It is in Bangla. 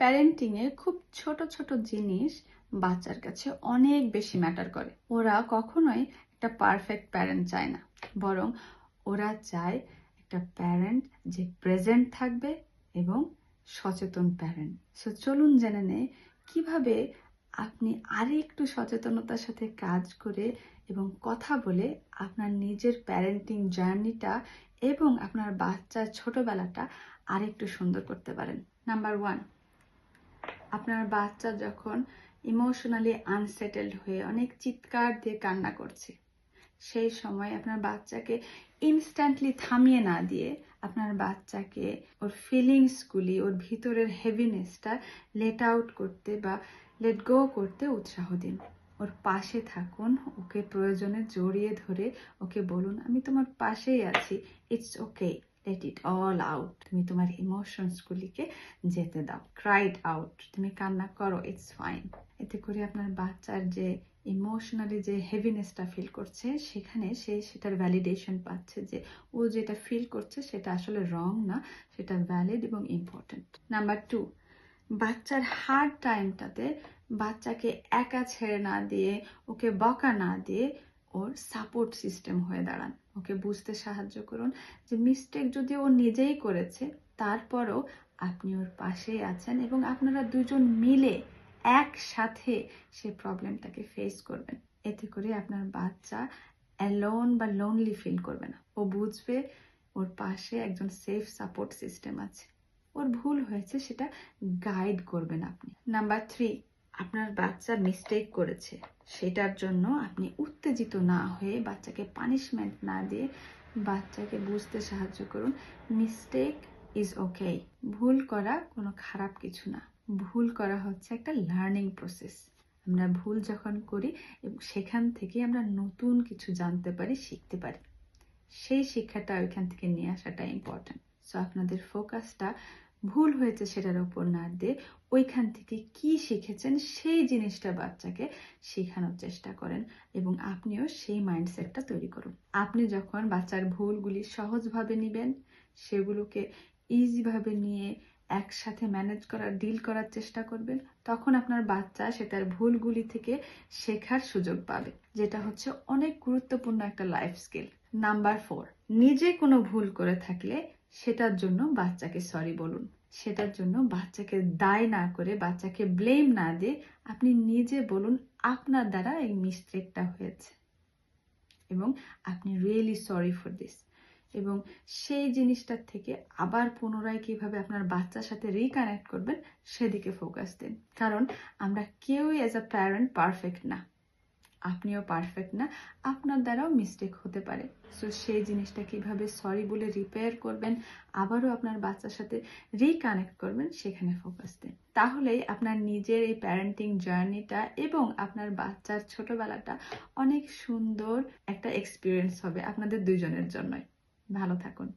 প্যারেন্টিংয়ে খুব ছোট ছোট জিনিস বাচ্চার কাছে অনেক বেশি ম্যাটার করে। ওরা কখনোই একটা পারফেক্ট প্যারেন্ট চায় না। বরং ওরা চায় একটা প্যারেন্ট যে প্রেজেন্ট থাকবে এবং সচেতন প্যারেন্ট সো চলুন জেনে নেই কীভাবে আপনি আরে একটু সচেতনতার সাথে কাজ করে এবং কথা বলে আপনার নিজের প্যারেন্টিং জার্নিটা এবং আপনার বাচ্চার ছোটবেলাটা আরেকটু সুন্দর করতে পারেন। নাম্বার ওয়ান আপনার বাচ্চা যখন ইমোশনালি আনসেটেলড হয়ে অনেক চিৎকার দিয়ে কান্না করছে, সেই সময় আপনার বাচ্চাকে ইনস্ট্যান্টলি থামিয়ে না দিয়ে আপনার বাচ্চাকে ওর ফিলিংসগুলি ওর ভিতরের হেভিনেসটা লেট আউট করতে বা লেট গো করতে উৎসাহ দিন। ওর পাশে থাকুন, ওকে প্রয়োজনে জড়িয়ে ধরে ওকে বলুন, আমি তোমার পাশেই আছি it's okay let it all out তুমি তোমার ইমোশনসগুলিকে যেতে দাও। ক্রাইড আউট তুমি কান্না করো ইটস ফাইন এতে করে আপনার বাচ্চার যে ইমোশনালি যে হেভিনেসটা ফিল করছে, সেখানে সে সেটার ভ্যালিডেশন পাচ্ছে যে ও যেটা ফিল করছে সেটা আসলে রং না, সেটা ভ্যালিড এবং ইম্পর্টেন্ট নাম্বার টু বাচ্চার হার্ড টাইমটাতে বাচ্চাকে একা ছেড়ে না দিয়ে, ওকে বকা না দিয়ে ওর সাপোর্ট সিস্টেম হয়ে দাঁড়ান। ওকে বুঝতে সাহায্য করুন যে মিস্টেক যদি ও নিজেই করেছে, তারপরও আপনি ওর পাশেই আছেন এবং আপনারা দুজন মিলে একসাথে সে প্রবলেমটাকে ফেস করবেন। এতে করে আপনার বাচ্চা অ্যালোন বা লোনলি ফিল করবে না। ও বুঝবে ওর পাশে একজন সেফ সাপোর্ট সিস্টেম আছে। ওর ভুল হয়েছে সেটা গাইড করবেন আপনি। নাম্বার থ্রি আপনার বাচ্চা মিস্টেক করেছে। সেটার জন্য আপনি উত্তেজিত না হয়ে বাচ্চাকে পানিশমেন্ট না দিয়ে বাচ্চাকে বুঝতে সাহায্য করুন। মিস্টেক ইজ ওকে ভুল করা কোনো খারাপ কিছু না। ভুল করা হচ্ছে একটা লার্নিং প্রসেস আমরা ভুল যখন করি এবং সেখান থেকে আমরা নতুন কিছু জানতে পারি, শিখতে পারি। সেই শিক্ষাটা ওইখান থেকে নিয়ে আসাটা ইম্পর্ট্যান্ট সো আপনাদের ফোকাসটা ভুল হয়েছে সেটার উপর না দিয়ে ওইখান থেকে কি শিখেছেন সেই জিনিসটা বাচ্চাকে শেখানোর চেষ্টা করেন এবং আপনিও সেই মাইন্ডসেটটা তৈরি করুন। আপনি যখন বাচ্চার ভুলগুলি সহজভাবে নেবেন, সেগুলোকে ইজিভাবে নিয়ে একসাথে ম্যানেজ করার ডিল করার চেষ্টা করবেন, তখন আপনার বাচ্চা সে তার ভুলগুলি থেকে শেখার সুযোগ পাবে, যেটা হচ্ছে অনেক গুরুত্বপূর্ণ একটা লাইফ স্কিল নাম্বার ফোর নিজে কোনো ভুল করে থাকলে সেটার জন্য বাচ্চাকে সরি বলুন। সেটার জন্য বাচ্চাকে দায় না করে, বাচ্চাকে ব্লেম না দিয়ে আপনি নিজে বলুন আপনার দ্বারা এই মিস্টেকটা হয়েছে। এবং আপনি রিয়েলি সরি ফর দিস এবং সেই জিনিসটার থেকে আবার পুনরায় কীভাবে আপনার বাচ্চার সাথে রিকানেক্ট করবেন, সেদিকে ফোকাস দিন। কারণ আমরা কেউই অ্যাজ আ প্যারেন্ট পারফেক্ট না। আপনিও পারফেক্ট না, আপনার দ্বারাও মিস্টেক হতে পারে। সো সেই জিনিসটা কীভাবে সরি বলে রিপেয়ার করবেন, আবারও আপনার বাচ্চার সাথে রিকানেক্ট করবেন, সেখানে ফোকাস দিন। তাহলেই আপনার নিজের এই প্যারেন্টিং জার্নিটা এবং আপনার বাচ্চার ছোটবেলাটা অনেক সুন্দর একটা এক্সপিরিয়েন্স হবে আপনাদের দুজনের জন্যই। ভালো থাকুন।